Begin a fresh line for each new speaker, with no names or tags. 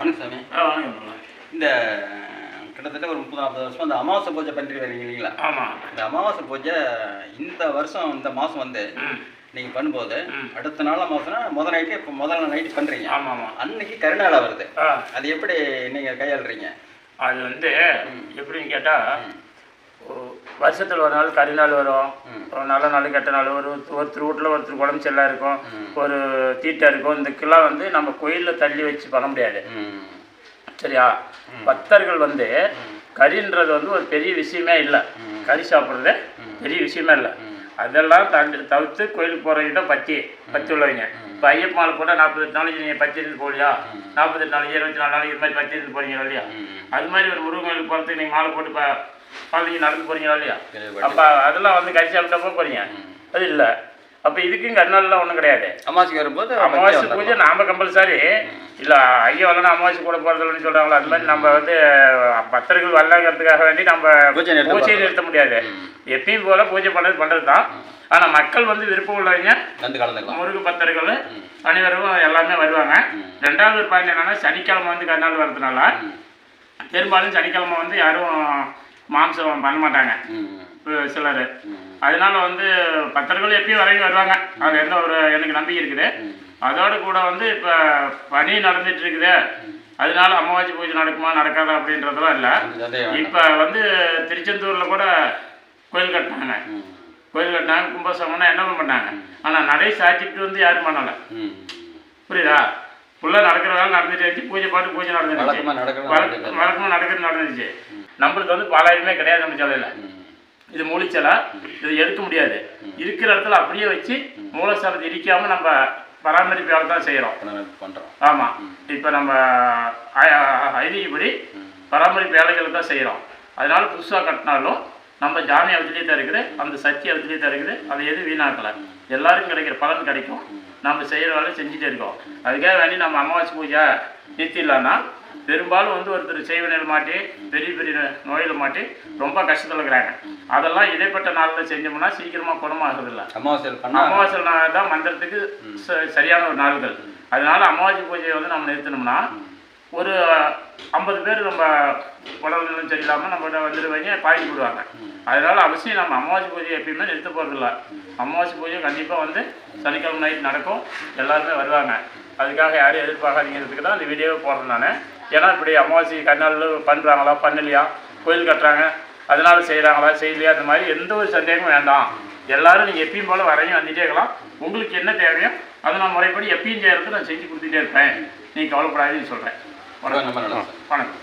வணக்கம் சாமி.
ஆ வணக்கம்
இந்த கிட்டத்தட்ட ஒரு முப்பது நாற்பது வருஷம் அந்த அமாவாசை பூஜை பண்ணிட்டு வரீங்க இல்லைங்களா
ஆமாம்
இந்த அமாவாசை பூஜை இந்த வருஷம் இந்த மாதம் வந்து நீங்கள் பண்ணும்போது. அடுத்த நாள் அமாவாசைனா முதல் நைட்டு இப்போ முதல் நைட்டு பண்ணுறீங்க
ஆமாம் ஆமாம்
அன்னைக்கு கருநாளா வருது. அது எப்படி நீங்கள் கையாளுறீங்க?
அது வந்து எப்படின்னு கேட்டால் வருஷத்தில் ஒரு நாள் கரிநாள் வரும்.
ம்.
ஒரு நல்ல நாள் கெட்ட நாள். ஒரு ஒருத்தர் வீட்டில் ஒருத்தர் உடம்பு சரியில்லா இருக்கும். ஒரு தீட்டை இருக்கும். இதுக்கெல்லாம் வந்து நம்ம கோயிலில் தள்ளி வச்சு பண்ண முடியாது. சரியா? பக்தர்கள் வந்து கறின்றது வந்து ஒரு பெரிய விஷயமே இல்லை. கறி சாப்பிட்றது பெரிய விஷயமே இல்லை. அதெல்லாம் தண்டு தவிர்த்து கோயிலுக்கு போகிறவங்க பத்தி பத்தி உள்ளவங்க. இப்போ ஐயப்ப மாலை கூட நாற்பத்தெட்டு நாளைக்கு நீங்கள் பத்தி இருந்து போகலையா நாற்பத்தெட்டு நாளைக்கு இருபத்தி நாலு நாளைக்கு இது மாதிரி பத்தி இருந்து போறீங்களா இல்லையா. அது மாதிரி ஒரு முருகன் கோயிலுக்கு போகிறதுக்கு நீங்கள் மாலை போட்டு பாலிங்க நடந்து போறீங்களா இல்லையா. அப்போ அதெல்லாம் வந்து கறி சாப்பிட்டப்போ போகிறீங்க அது இல்லை. அப்போ இதுக்கும் கருநாள்லாம் ஒன்றும் கிடையாது.
அமாவாசைக்கு வரும்போது
அமாவாசை. பூஜை நாம கம்பல்சரி இல்லை ஐயோ வரலன்னா அமாவாசை கூட போகிறதில்லன்னு சொல்கிறாங்களா அது மாதிரி நம்ம வந்து பக்தர்கள் வரலாங்கிறதுக்காக வேண்டி நம்ம
பூஜை நிறுத்த
முடியாது. எப்பயும் போல பூஜை பண்ணுறது பண்ணுறது தான். ஆனால் மக்கள் வந்து விருப்பம் உள்ளவங்க முருகு பக்தர்கள் அனைவரும் எல்லாமே வருவாங்க. ரெண்டாவது பாயிண்ட் என்னன்னா சனிக்கிழமை வந்து கருநாள் வர்றதுனால பெரும்பாலும் சனிக்கிழமை வந்து யாரும் மாம்சம் பண்ண மாட்டாங்க. சிலர். அதனால வந்து பக்தர்கள் எப்பயும் வரைக்கும் வருவாங்க. அது எந்த ஒரு எனக்கு நம்பிக்கை இருக்குது. அதோட கூட வந்து இப்போ பனி நடந்துட்டு இருக்குது. அதனால அமாவாசை பூஜை நடக்குமா நடக்காதா அப்படின்றதெல்லாம் இல்லை. இப்போ வந்து திருச்செந்தூரில் கூட கோயில் கட்டினாங்க. கோயில் கட்டினாங்க கும்பாசம்னா என்ன பண்ணாங்க? ஆனால் நடை சாத்திட்டு வந்து யாரும் பண்ணலை. புரியுதா? ஃபுல்லாக நடக்கிற வேலை நடந்துட்டு இருந்துச்சு பூஜை பாட்டு பூஜை நடந்துருச்சு. வழக்கமாக நடக்கிறது நடந்துச்சு நம்மளுக்கு வந்து பாலாயுமே கிடையாது நம்ம சிலையில்
ம்.
இது மூலிச்சலை இது எடுக்க முடியாது. இருக்கிற இடத்துல அப்படியே வச்சு மூலஸ்தானத்தை இடிக்காமல் நம்ம பராமரிப்பு வேலை தான் செய்கிறோம்
பண்றோம்.
ஆமாம் இப்போ நம்ம ஐதீகப்படி பராமரிப்பு வேலைகள் தான் செய்கிறோம் அதனால புதுசாக கட்டினாலும் நம்ம ஜாமி அவத்திலே தான் இருக்குது அந்த சக்தி அவத்திலே தான் இருக்குது அதை எதுவும் வீணாக்கலை. எல்லாருக்கும் கிடைக்கிற பலன் கிடைக்கும். நம்ம செய்கிற வேலை செஞ்சுட்டே இருக்கோம். அதுக்காக வேண்டி நம்ம அமாவாசை பூஜை நிறுத்திடலான்னா பெரும்பாலும் வந்து ஒருத்தர் செய்வனையில் மாட்டி பெரிய பெரிய நோயில் மாட்டி ரொம்ப கஷ்டத்தில் இருக்கிறாங்க. அதெல்லாம் இடைப்பட்ட நாளில் செஞ்சோம்னா சீக்கிரமாக குணமாகிறதில்ல.
அமாவாசையில்
அமாவாசை நாள் தான் மந்திரத்துக்கு சரியான ஒரு நாள்கள். அதனால அமாவாசை பூஜையை வந்து நம்ம நிறுத்தினோம்னா ஒரு ஐம்பது பேர் நம்ம உடல்நிலை சரியில்லாமல் நம்மகிட்ட வந்துடுவாங்க பாடி விடுவாங்க அதனால அவசியம் நம்ம அமாவாசை பூஜை எப்பயுமே நிறுத்த போகிறதில்ல அமாவாசை பூஜை கண்டிப்பாக வந்து சனிக்கிழமை நைட் நடக்கும். எல்லாருமே வருவாங்க. அதுக்காக யாரும் எதிர்பார்க்காதீங்கிறதுக்கு தான் இந்த வீடியோவை போடுறேன் நான். ஏன்னா இப்படி அமாவாசை கண்ணால் பண்ணுறாங்களா பண்ணலையா கோயில் கட்டுறாங்க அதனால செய்கிறாங்களா செய்யலையா அந்த மாதிரி எந்த ஒரு சந்தேகமும் வேண்டாம். எல்லாரும் நீங்கள் எப்பயும் போல் வரையும் வந்துட்டே இருக்கலாம். உங்களுக்கு என்ன தேவையோ அதை நான் முறைப்படி எப்பயும் செய்கிறது நான் செஞ்சு கொடுத்துட்டே இருப்பேன். நீங்கள் கவலைப்படாதீங்கன்னு சொல்கிறேன்
நல்லா
வணக்கம்.